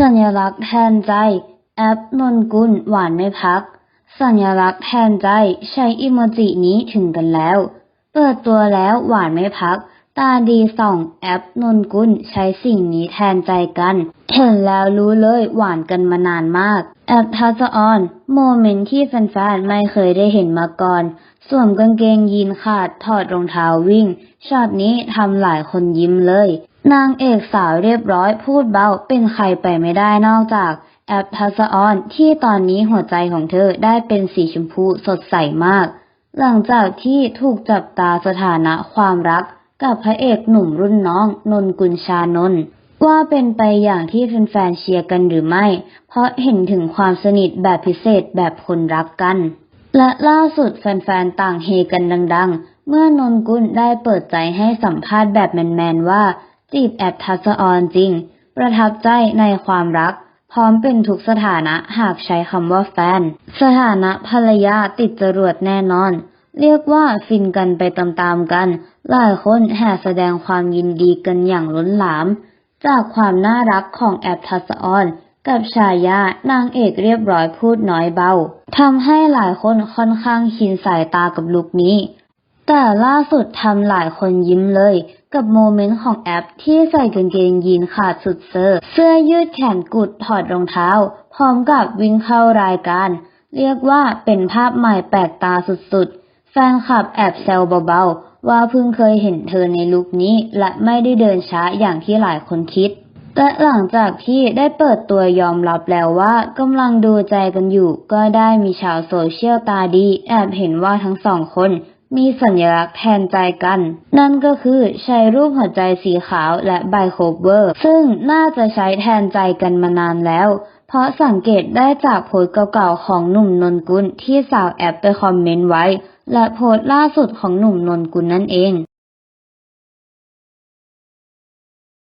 สัญลักษณ์แทนใจ แอปนนกุลหวานไม่พัก สัญลักษณ์แทนใจใช้อิโมจินี้ถึงกันแล้ว เปิดตัวแล้วหวานไม่พัก ตาดีส่องแอปนนกุลใช้สิ่งนี้แทนใจกัน เห็นแล้วรู้เลยหวานกันมานานมาก แอปทัศออนโมเมนต์ที่แฟนๆไม่เคยได้เห็นมาก่อนสวมกางเกงยีนขาดถอดรองเท้าวิ่งช็อตนี้ทำหลายคนยิ้มเลย นางเอกสาวเรียบร้อยพูดเบาเป็นใครไปไม่ได้นอกจาก แอปทัศออนที่ตอนนี้หัวใจของเธอได้เป็นสีชมพูสดใสมาก หลังจากที่ถูกจับตาสถานะความรักกับพระเอกหนุ่มรุ่นน้องนนกุลชานนท์ว่าเป็นไปอย่างที่แฟนๆเชียร์กันหรือไม่ เพราะเห็นถึงความสนิทแบบพิเศษแบบคนรักกัน และล่าสุดแฟนๆต่างเฮกันดัง ๆ เมื่อนนกุลได้เปิดใจให้สัมภาษณ์แบบแมนๆว่า จีบแอปทัศออนจริง ประทับใจในความรัก พร้อมเป็นทุกสถานะหากใช้คำว่าแฟน สถานะภรรยาติดจรวดแน่นอน เรียกว่าฟินกันไปตามๆกัน หลายคนแห่แสดงความยินดีกันอย่างล้นหลาม จากความน่ารักของแอปทัศออนกับชายานางเอกเรียบร้อยพูดน้อยเบาทำให้หลายคนค่อนข้างชินสายตากับลุคนี้ แต่ล่าสุดทำหลายคนยิ้มเลย กับโมเมนต์ของแอปที่ใส่กางเกงยีนขาดสุดเซอร์ เสื้อยืดแขนกุดถอดรองเท้า พร้อมกับวิ่งเข้ารายการ เรียกว่าเป็นภาพใหม่แปลกตาสุดๆ แฟนคลับแอบแซวเบาๆ ว่าเพิ่งเคยเห็นเธอในลุคนี้ และไม่ได้เดินช้าอย่างที่หลายคนคิดแต่หลังจากที่ได้เปิดตัวยอมรับแล้วว่ากำลังดูใจกันอยู่ ก็ได้มีชาวโซเชียลตาดี แอบเห็นว่าทั้งสองคน มีสัญลักษณ์แทนใจกัน นั่นก็คือใช้รูปหัวใจสีขาวและใบโคเวอร์ ซึ่งน่าจะใช้แทนใจกันมานานแล้ว เพราะสังเกตได้จากโพสเก่าๆของหนุ่มนนกุลที่สาวแอปไปคอมเมนต์ไว้ และโพสล่าสุดของหนุ่มนนกุลนั่นเอง